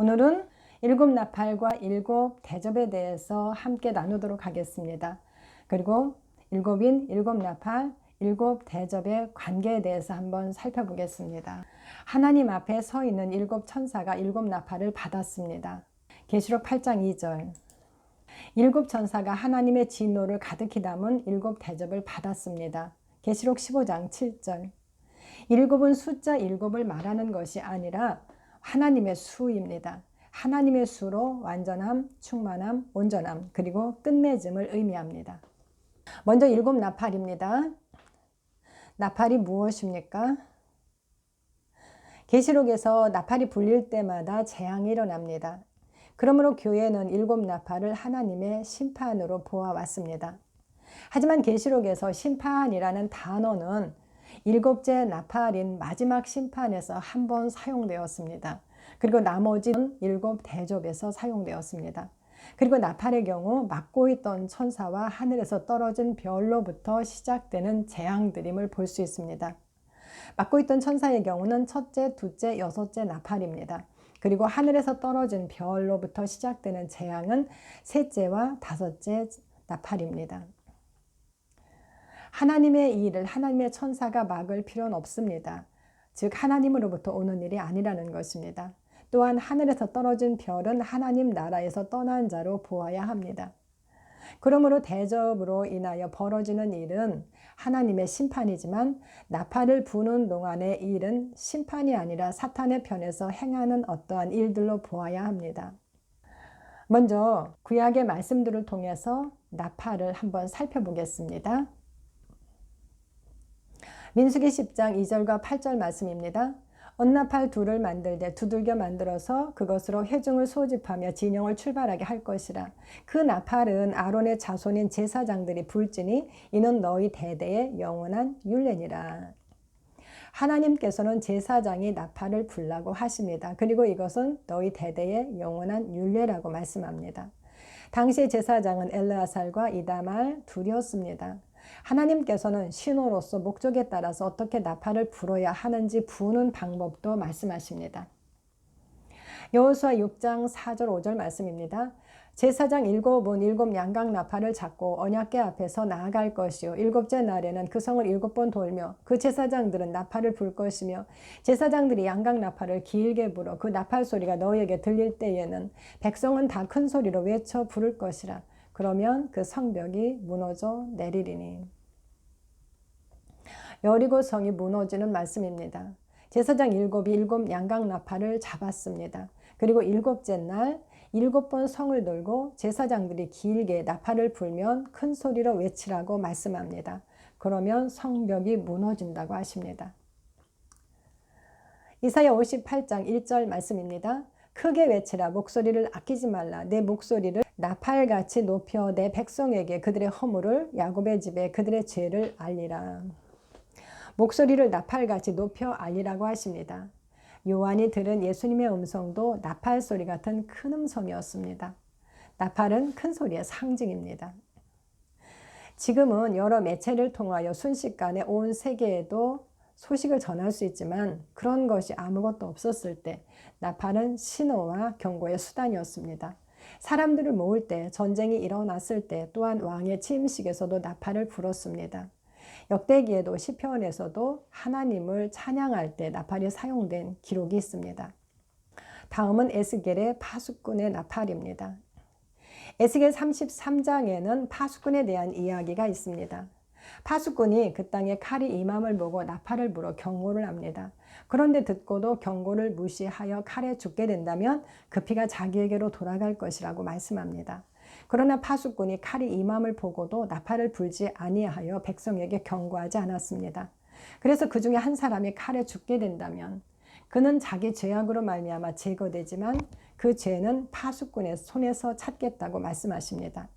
오늘은 일곱 나팔과 일곱 대접에 대해서 함께 나누도록 하겠습니다. 그리고 일곱인 일곱 나팔, 일곱 대접의 관계에 대해서 한번 살펴보겠습니다. 하나님 앞에 서 있는 일곱 천사가 일곱 나팔을 받았습니다. 계시록 8장 2절. 일곱 천사가 하나님의 진노를 가득히 담은 일곱 대접을 받았습니다. 계시록 15장 7절. 일곱은 숫자 일곱을 말하는 것이 아니라 하나님의 수입니다. 하나님의 수로 완전함, 충만함, 온전함, 그리고 끝맺음을 의미합니다. 먼저 일곱 나팔입니다. 나팔이 무엇입니까? 계시록에서 나팔이 불릴 때마다 재앙이 일어납니다. 그러므로 교회는 일곱 나팔을 하나님의 심판으로 보아왔습니다. 하지만 계시록에서 심판이라는 단어는 일곱째 나팔인 마지막 심판에서 한 번 사용되었습니다. 그리고 나머지는 일곱 대접에서 사용되었습니다. 그리고 나팔의 경우 막고 있던 천사와 하늘에서 떨어진 별로부터 시작되는 재앙들임을 볼 수 있습니다. 막고 있던 천사의 경우는 첫째, 둘째, 여섯째 나팔입니다. 그리고 하늘에서 떨어진 별로부터 시작되는 재앙은 셋째와 다섯째 나팔입니다. 하나님의 일을 하나님의 천사가 막을 필요는 없습니다. 즉 하나님으로부터 오는 일이 아니라는 것입니다. 또한 하늘에서 떨어진 별은 하나님 나라에서 떠난 자로 보아야 합니다. 그러므로 대접으로 인하여 벌어지는 일은 하나님의 심판이지만 나팔을 부는 동안의 일은 심판이 아니라 사탄의 편에서 행하는 어떠한 일들로 보아야 합니다. 먼저 구약의 말씀들을 통해서 나팔을 한번 살펴보겠습니다. 민수기 10장 2절과 8절 말씀입니다. 언나팔 둘을 만들되 두들겨 만들어서 그것으로 회중을 소집하며 진영을 출발하게 할 것이라. 그 나팔은 아론의 자손인 제사장들이 불지니 이는 너희 대대의 영원한 율례니라. 하나님께서는 제사장이 나팔을 불라고 하십니다. 그리고 이것은 너희 대대의 영원한 율례라고 말씀합니다. 당시 제사장은 엘르아살과 이다말 둘이었습니다. 하나님께서는 신호로서 목적에 따라서 어떻게 나팔을 불어야 하는지 부는 방법도 말씀하십니다. 여호수아 6장 4절 5절 말씀입니다. 제사장 일곱은 일곱 양각 나팔을 잡고 언약궤 앞에서 나아갈 것이요 일곱째 날에는 그 성을 일곱 번 돌며 그 제사장들은 나팔을 불 것이며 제사장들이 양각 나팔을 길게 불어 그 나팔 소리가 너희에게 들릴 때에는 백성은 다 큰 소리로 외쳐 부를 것이라 그러면 그 성벽이 무너져 내리리니. 여리고 성이 무너지는 말씀입니다. 제사장 일곱이 일곱 양각 나팔을 잡았습니다. 그리고 일곱째 날 일곱 번 성을 돌고 제사장들이 길게 나팔을 불면 큰 소리로 외치라고 말씀합니다. 그러면 성벽이 무너진다고 하십니다. 이사야 58장 1절 말씀입니다. 크게 외치라 목소리를 아끼지 말라 내 목소리를 나팔같이 높여 내 백성에게 그들의 허물을 야곱의 집에 그들의 죄를 알리라. 목소리를 나팔같이 높여 알리라고 하십니다. 요한이 들은 예수님의 음성도 나팔 소리 같은 큰 음성이었습니다. 나팔은 큰 소리의 상징입니다. 지금은 여러 매체를 통하여 순식간에 온 세계에도 소식을 전할 수 있지만 그런 것이 아무것도 없었을 때 나팔은 신호와 경고의 수단이었습니다. 사람들을 모을 때, 전쟁이 일어났을 때 또한 왕의 취임식에서도 나팔을 불었습니다. 역대기에도 시편에서도 하나님을 찬양할 때 나팔이 사용된 기록이 있습니다. 다음은 에스겔의 파수꾼의 나팔입니다. 에스겔 33장에는 파수꾼에 대한 이야기가 있습니다. 파수꾼이 그 땅에 칼이 임함을 보고 나팔을 불어 경고를 합니다. 그런데 듣고도 경고를 무시하여 칼에 죽게 된다면 그 피가 자기에게로 돌아갈 것이라고 말씀합니다. 그러나 파수꾼이 칼이 임함을 보고도 나팔을 불지 아니하여 백성에게 경고하지 않았습니다. 그래서 그 중에 한 사람이 칼에 죽게 된다면 그는 자기 죄악으로 말미암아 제거되지만 그 죄는 파수꾼의 손에서 찾겠다고 말씀하십니다.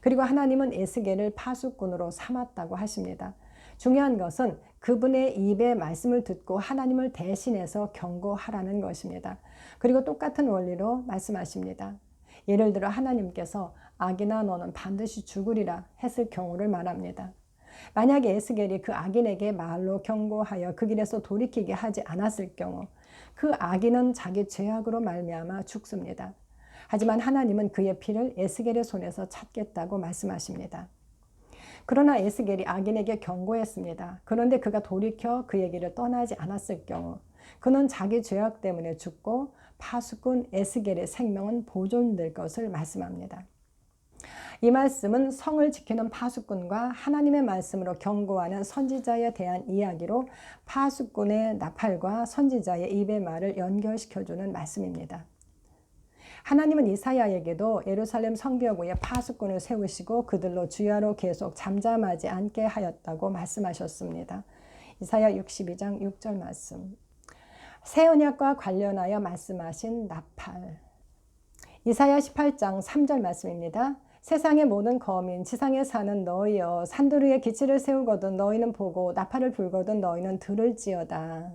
그리고 하나님은 에스겔을 파수꾼으로 삼았다고 하십니다. 중요한 것은 그분의 입의 말씀을 듣고 하나님을 대신해서 경고하라는 것입니다. 그리고 똑같은 원리로 말씀하십니다. 예를 들어 하나님께서 악이나 너는 반드시 죽으리라 했을 경우를 말합니다. 만약에 에스겔이 그 악인에게 말로 경고하여 그 길에서 돌이키게 하지 않았을 경우 그 악인은 자기 죄악으로 말미암아 죽습니다. 하지만 하나님은 그의 피를 에스겔의 손에서 찾겠다고 말씀하십니다. 그러나 에스겔이 악인에게 경고했습니다. 그런데 그가 돌이켜 그의 길을 떠나지 않았을 경우 그는 자기 죄악 때문에 죽고 파수꾼 에스겔의 생명은 보존될 것을 말씀합니다. 이 말씀은 성을 지키는 파수꾼과 하나님의 말씀으로 경고하는 선지자에 대한 이야기로 파수꾼의 나팔과 선지자의 입의 말을 연결시켜주는 말씀입니다. 하나님은 이사야에게도 예루살렘 성벽 위에 파수꾼을 세우시고 그들로 주야로 계속 잠잠하지 않게 하였다고 말씀하셨습니다. 이사야 62장 6절 말씀. 새 언약과 관련하여 말씀하신 나팔. 이사야 18장 3절 말씀입니다. 세상의 모든 거민, 지상에 사는 너희여, 산들 위에 기치를 세우거든 너희는 보고 나팔을 불거든 너희는 들을지어다.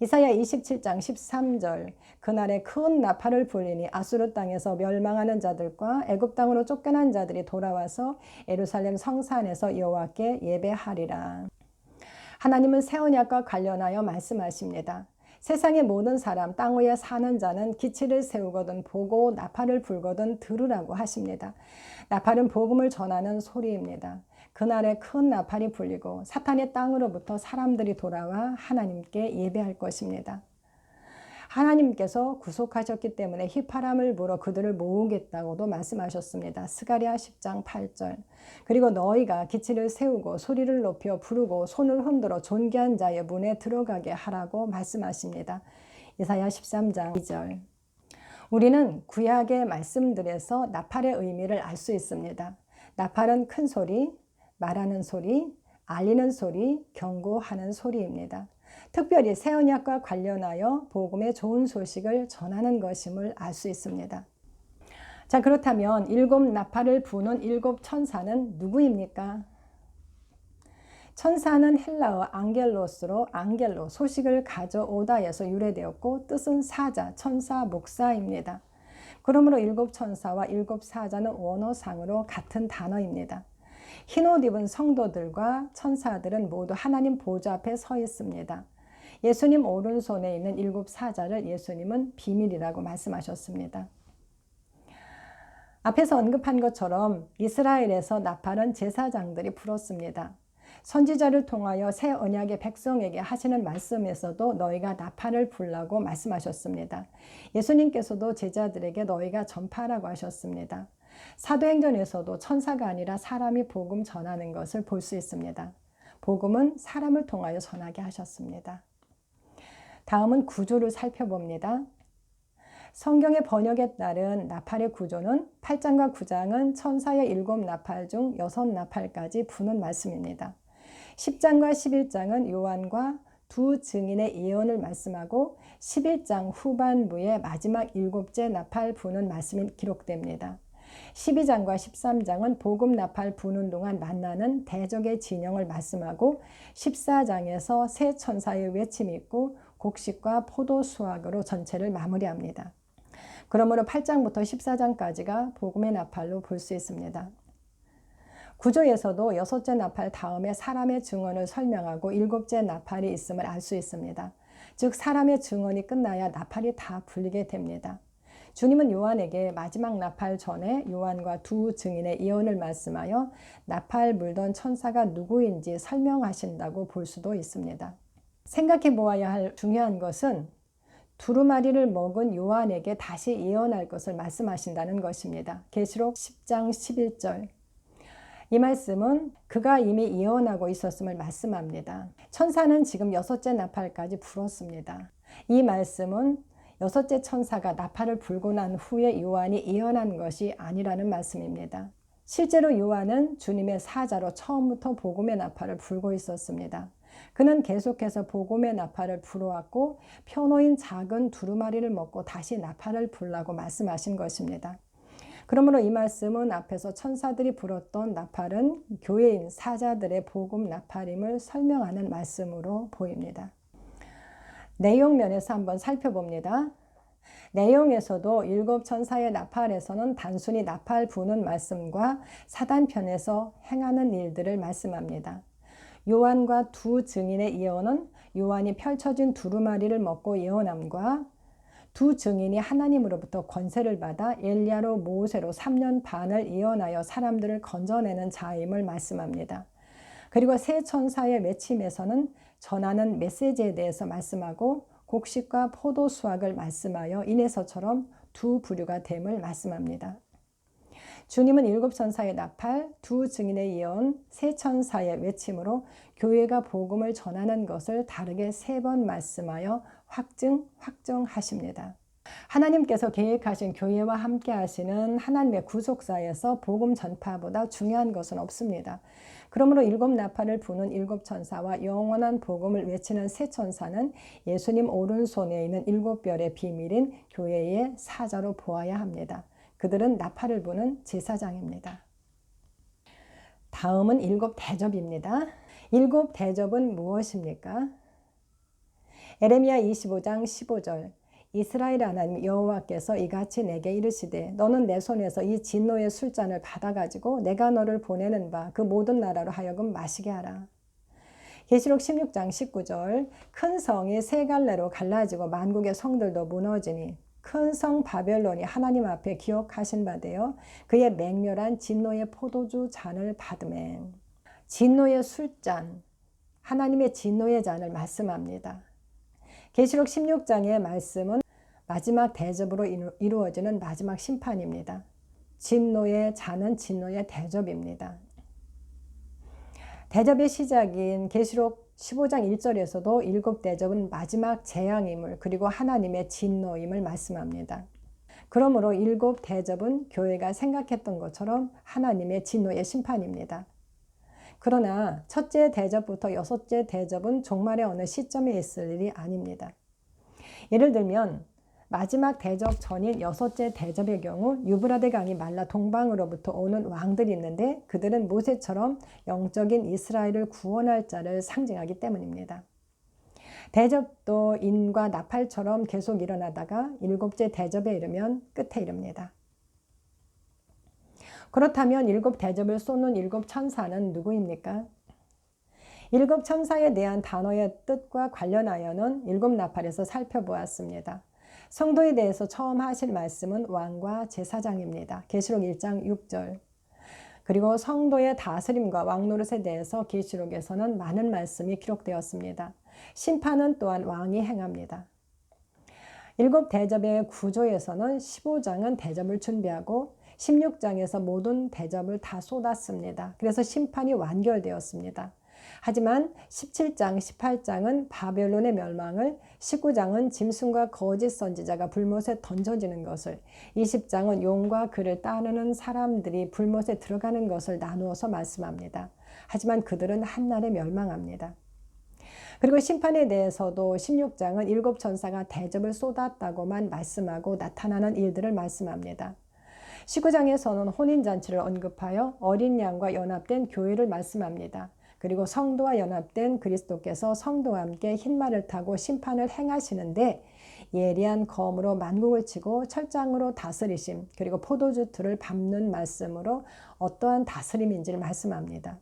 이사야 27장 13절 그날에 큰 나팔을 불리니 아수르 땅에서 멸망하는 자들과 애굽 땅으로 쫓겨난 자들이 돌아와서 예루살렘 성산에서 여호와께 예배하리라. 하나님은 새 언약과 관련하여 말씀하십니다. 세상의 모든 사람 땅 위에 사는 자는 기치를 세우거든 보고 나팔을 불거든 들으라고 하십니다. 나팔은 복음을 전하는 소리입니다. 그날에 큰 나팔이 불리고 사탄의 땅으로부터 사람들이 돌아와 하나님께 예배할 것입니다. 하나님께서 구속하셨기 때문에 휘파람을 불어 그들을 모으겠다고도 말씀하셨습니다. 스가리아 10장 8절. 그리고 너희가 기치를 세우고 소리를 높여 부르고 손을 흔들어 존귀한 자의 문에 들어가게 하라고 말씀하십니다. 이사야 13장 2절. 우리는 구약의 말씀들에서 나팔의 의미를 알 수 있습니다. 나팔은 큰 소리, 말하는 소리, 알리는 소리, 경고하는 소리입니다. 특별히 새 언약과 관련하여 복음의 좋은 소식을 전하는 것임을 알 수 있습니다. 자, 그렇다면 일곱 나팔을 부는 일곱 천사는 누구입니까? 천사는 헬라어 앙겔로스로 앙겔로 소식을 가져오다에서 유래되었고 뜻은 사자, 천사, 목사입니다. 그러므로 일곱 천사와 일곱 사자는 원어상으로 같은 단어입니다. 흰옷 입은 성도들과 천사들은 모두 하나님 보좌 앞에 서 있습니다. 예수님 오른손에 있는 일곱 사자를 예수님은 비밀이라고 말씀하셨습니다. 앞에서 언급한 것처럼 이스라엘에서 나팔은 제사장들이 불었습니다. 선지자를 통하여 새 언약의 백성에게 하시는 말씀에서도 너희가 나팔을 불라고 말씀하셨습니다. 예수님께서도 제자들에게 너희가 전파라고 하셨습니다. 사도행전에서도 천사가 아니라 사람이 복음 전하는 것을 볼 수 있습니다. 복음은 사람을 통하여 전하게 하셨습니다. 다음은 구조를 살펴봅니다. 성경의 번역에 따른 나팔의 구조는 8장과 9장은 천사의 일곱 나팔 중 여섯 나팔까지 부는 말씀입니다. 10장과 11장은 요한과 두 증인의 예언을 말씀하고 11장 후반부에 마지막 일곱째 나팔 부는 말씀이 기록됩니다. 12장과 13장은 복음 나팔 부는 동안 만나는 대적의 진영을 말씀하고 14장에서 새 천사의 외침이 있고 곡식과 포도 수확으로 전체를 마무리합니다. 그러므로 8장부터 14장까지가 복음의 나팔로 볼 수 있습니다. 구조에서도 여섯째 나팔 다음에 사람의 증언을 설명하고 일곱째 나팔이 있음을 알 수 있습니다. 즉 사람의 증언이 끝나야 나팔이 다 불리게 됩니다. 주님은 요한에게 마지막 나팔 전에 요한과 두 증인의 예언을 말씀하여 나팔 물던 천사가 누구인지 설명하신다고 볼 수도 있습니다. 생각해 보아야 할 중요한 것은 두루마리를 먹은 요한에게 다시 예언할 것을 말씀하신다는 것입니다. 계시록 10장 11절. 이 말씀은 그가 이미 예언하고 있었음을 말씀합니다. 천사는 지금 여섯째 나팔까지 불었습니다. 이 말씀은 여섯째 천사가 나팔을 불고 난 후에 요한이 예언한 것이 아니라는 말씀입니다. 실제로 요한은 주님의 사자로 처음부터 복음의 나팔을 불고 있었습니다. 그는 계속해서 복음의 나팔을 불어왔고 표노인 작은 두루마리를 먹고 다시 나팔을 불라고 말씀하신 것입니다. 그러므로 이 말씀은 앞에서 천사들이 불었던 나팔은 교회인 사자들의 복음 나팔임을 설명하는 말씀으로 보입니다. 내용 면에서 한번 살펴봅니다. 내용에서도 일곱 천사의 나팔에서는 단순히 나팔 부는 말씀과 사단편에서 행하는 일들을 말씀합니다. 요한과 두 증인의 예언은 요한이 펼쳐진 두루마리를 먹고 예언함과 두 증인이 하나님으로부터 권세를 받아 엘리야로 모세로 3년 반을 예언하여 사람들을 건져내는 자임을 말씀합니다. 그리고 새 천사의 외침에서는 전하는 메시지에 대해서 말씀하고 곡식과 포도 수확을 말씀하여 인해서처럼 두 부류가 됨을 말씀합니다. 주님은 일곱 천사의 나팔, 두 증인의 예언, 세 천사의 외침으로 교회가 복음을 전하는 것을 다르게 세 번 말씀하여 확증, 확정하십니다. 하나님께서 계획하신 교회와 함께 하시는 하나님의 구속사에서 복음 전파보다 중요한 것은 없습니다. 그러므로 일곱 나팔을 부는 일곱 천사와 영원한 복음을 외치는 세 천사는 예수님 오른손에 있는 일곱 별의 비밀인 교회의 사자로 보아야 합니다. 그들은 나팔을 부는 제사장입니다. 다음은 일곱 대접입니다. 일곱 대접은 무엇입니까? 에레미야 25장 15절 이스라엘 하나님 여호와께서 이같이 내게 이르시되 너는 내 손에서 이 진노의 술잔을 받아 가지고 내가 너를 보내는 바 그 모든 나라로 하여금 마시게 하라. 계시록 16장 19절 큰 성이 세 갈래로 갈라지고 만국의 성들도 무너지니 큰 성 바벨론이 하나님 앞에 기억하신 바 되어 그의 맹렬한 진노의 포도주 잔을 받음에 진노의 술잔 하나님의 진노의 잔을 말씀합니다. 계시록 16장의 말씀은 마지막 대접으로 이루어지는 마지막 심판입니다. 진노의 잔은 진노의 대접입니다. 대접의 시작인 계시록 15장 1절에서도 일곱 대접은 마지막 재앙임을 그리고 하나님의 진노임을 말씀합니다. 그러므로 일곱 대접은 교회가 생각했던 것처럼 하나님의 진노의 심판입니다. 그러나 첫째 대접부터 여섯째 대접은 종말의 어느 시점에 있을 일이 아닙니다. 예를 들면 마지막 대접 전인 여섯째 대접의 경우 유브라데 강이 말라 동방으로부터 오는 왕들이 있는데 그들은 모세처럼 영적인 이스라엘을 구원할 자를 상징하기 때문입니다. 대접도 인과 나팔처럼 계속 일어나다가 일곱째 대접에 이르면 끝에 이릅니다. 그렇다면 일곱 대접을 쏟는 일곱 천사는 누구입니까? 일곱 천사에 대한 단어의 뜻과 관련하여는 일곱 나팔에서 살펴보았습니다. 성도에 대해서 처음 하실 말씀은 왕과 제사장입니다. 계시록 1장 6절. 그리고 성도의 다스림과 왕노릇에 대해서 계시록에서는 많은 말씀이 기록되었습니다. 심판은 또한 왕이 행합니다. 일곱 대접의 구조에서는 15장은 대접을 준비하고 16장에서 모든 대접을 다 쏟았습니다. 그래서 심판이 완결되었습니다. 하지만 17장, 18장은 바벨론의 멸망을, 19장은 짐승과 거짓 선지자가 불못에 던져지는 것을, 20장은 용과 그를 따르는 사람들이 불못에 들어가는 것을 나누어서 말씀합니다. 하지만 그들은 한날에 멸망합니다. 그리고 심판에 대해서도 16장은 일곱 천사가 대접을 쏟았다고만 말씀하고 나타나는 일들을 말씀합니다. 19장에서는 혼인잔치를 언급하여 어린 양과 연합된 교회를 말씀합니다. 그리고 성도와 연합된 그리스도께서 성도와 함께 흰말을 타고 심판을 행하시는데 예리한 검으로 만국을 치고 철장으로 다스리심 그리고 포도주 틀을 밟는 말씀으로 어떠한 다스림인지를 말씀합니다.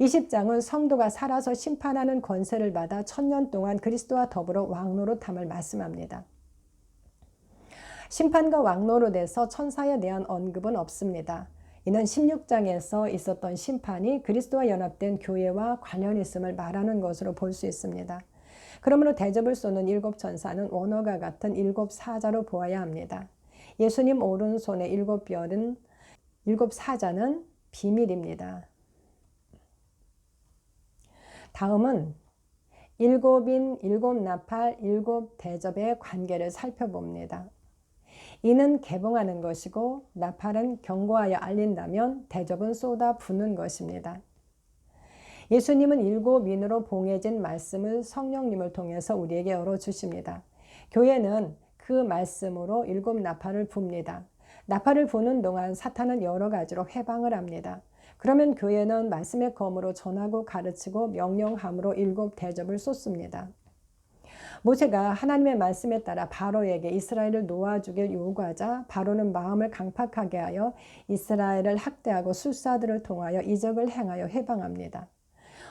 20장은 성도가 살아서 심판하는 권세를 받아 천년 동안 그리스도와 더불어 왕노릇함을 말씀합니다. 심판과 왕노릇에서 천사에 대한 언급은 없습니다. 이는 16장에서 있었던 심판이 그리스도와 연합된 교회와 관련 있음을 말하는 것으로 볼 수 있습니다. 그러므로 대접을 쏘는 일곱 천사는 원어가 같은 일곱 사자로 보아야 합니다. 예수님 오른손의 일곱 별은 일곱 사자는 비밀입니다. 다음은 일곱인 일곱 나팔 일곱 대접의 관계를 살펴봅니다. 이는 개봉하는 것이고 나팔은 경고하여 알린다면 대접은 쏟아 부는 것입니다. 예수님은 일곱 민으로 봉해진 말씀을 성령님을 통해서 우리에게 열어주십니다. 교회는 그 말씀으로 일곱 나팔을 붑니다. 나팔을 부는 동안 사탄은 여러 가지로 해방을 합니다. 그러면 교회는 말씀의 검으로 전하고 가르치고 명령함으로 일곱 대접을 쏟습니다. 모세가 하나님의 말씀에 따라 바로에게 이스라엘을 놓아주길 요구하자 바로는 마음을 강팍하게 하여 이스라엘을 학대하고 술사들을 통하여 이적을 행하여 해방합니다.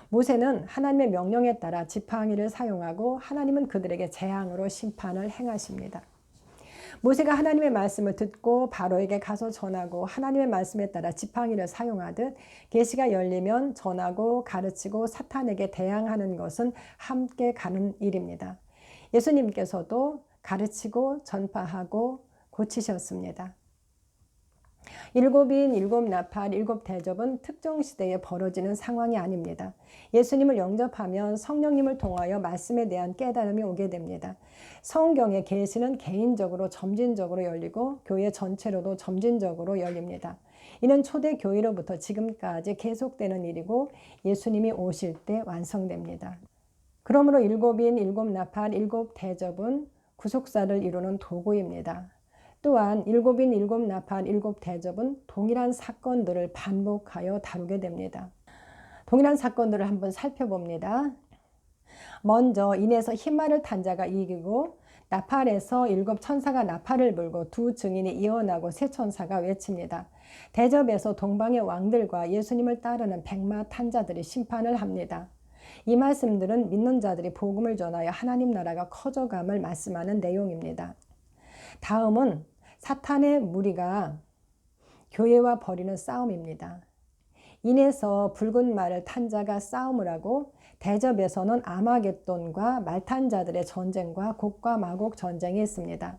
모세는 하나님의 명령에 따라 지팡이를 사용하고 하나님은 그들에게 재앙으로 심판을 행하십니다. 모세가 하나님의 말씀을 듣고 바로에게 가서 전하고 하나님의 말씀에 따라 지팡이를 사용하듯 계시가 열리면 전하고 가르치고 사탄에게 대항하는 것은 함께 가는 일입니다. 예수님께서도 가르치고 전파하고 고치셨습니다. 일곱인 일곱 나팔 일곱 대접은 특정 시대에 벌어지는 상황이 아닙니다. 예수님을 영접하면 성령님을 통하여 말씀에 대한 깨달음이 오게 됩니다. 성경의 계시는 개인적으로 점진적으로 열리고 교회 전체로도 점진적으로 열립니다. 이는 초대 교회로부터 지금까지 계속되는 일이고 예수님이 오실 때 완성됩니다. 그러므로 일곱인 일곱 나팔 일곱 대접은 구속사를 이루는 도구입니다. 또한 일곱인 일곱 나팔 일곱 대접은 동일한 사건들을 반복하여 다루게 됩니다. 동일한 사건들을 한번 살펴봅니다. 먼저 인에서 흰말을 탄 자가 이기고 나팔에서 일곱 천사가 나팔을 불고 두 증인이 이어나고 세 천사가 외칩니다. 대접에서 동방의 왕들과 예수님을 따르는 백마 탄자들이 심판을 합니다. 이 말씀들은 믿는 자들이 복음을 전하여 하나님 나라가 커져감을 말씀하는 내용입니다. 다음은 사탄의 무리가 교회와 벌이는 싸움입니다. 인에서 붉은 말을 탄 자가 싸움을 하고 대접에서는 아마겟돈과 말탄 자들의 전쟁과 곡과 마곡 전쟁이 있습니다.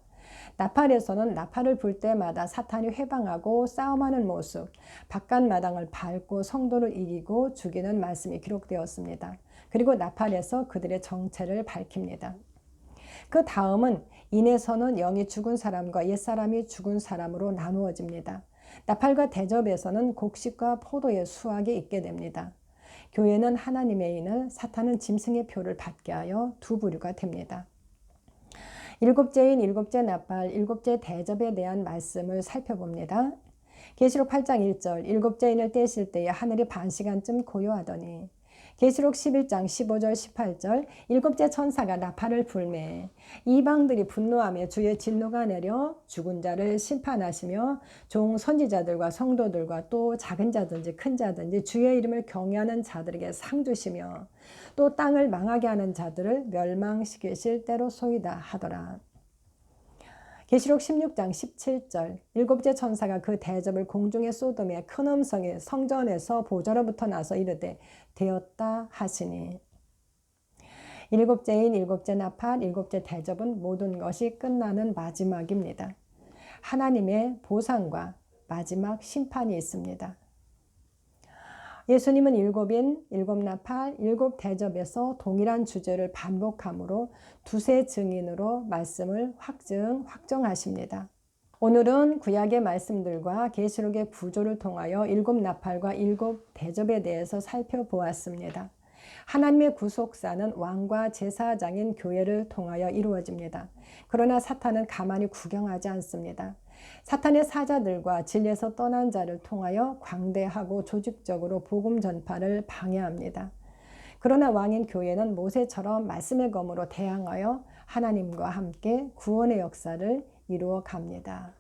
나팔에서는 나팔을 불 때마다 사탄이 회방하고 싸움하는 모습, 바깥 마당을 밟고 성도를 이기고 죽이는 말씀이 기록되었습니다. 그리고 나팔에서 그들의 정체를 밝힙니다. 그 다음은 인에서는 영이 죽은 사람과 옛사람이 죽은 사람으로 나누어집니다. 나팔과 대접에서는 곡식과 포도의 수확이 있게 됩니다. 교회는 하나님의 인을 사탄은 짐승의 표를 받게 하여 두 부류가 됩니다. 일곱째인 일곱째 나팔, 일곱째 대접에 대한 말씀을 살펴봅니다. 계시록 8장 1절 일곱째 인을 떼실 때에 하늘이 반 시간쯤 고요하더니 계시록 11장 15절 18절 일곱째 천사가 나팔을 불매 이방들이 분노하며 주의 진노가 내려 죽은 자를 심판하시며 종 선지자들과 성도들과 또 작은 자든지 큰 자든지 주의 이름을 경외하는 자들에게 상 주시며 또 땅을 망하게 하는 자들을 멸망시키실 때로 소이다 하더라. 계시록 16장 17절 일곱째 천사가 그 대접을 공중에 쏟으며 큰 음성에 성전에서 보좌로부터 나서 이르되 되었다 하시니 일곱째인 일곱째 나팔 일곱째 대접은 모든 것이 끝나는 마지막입니다. 하나님의 보상과 마지막 심판이 있습니다. 예수님은 일곱인 일곱 나팔 일곱 대접에서 동일한 주제를 반복함으로 두세 증인으로 말씀을 확증 확정하십니다. 오늘은 구약의 말씀들과 계시록의 구조를 통하여 일곱 나팔과 일곱 대접에 대해서 살펴보았습니다. 하나님의 구속사는 왕과 제사장인 교회를 통하여 이루어집니다. 그러나 사탄은 가만히 구경하지 않습니다. 사탄의 사자들과 진리에서 떠난 자를 통하여 광대하고 조직적으로 복음 전파를 방해합니다. 그러나 왕인 교회는 모세처럼 말씀의 검으로 대항하여 하나님과 함께 구원의 역사를 이루어 갑니다.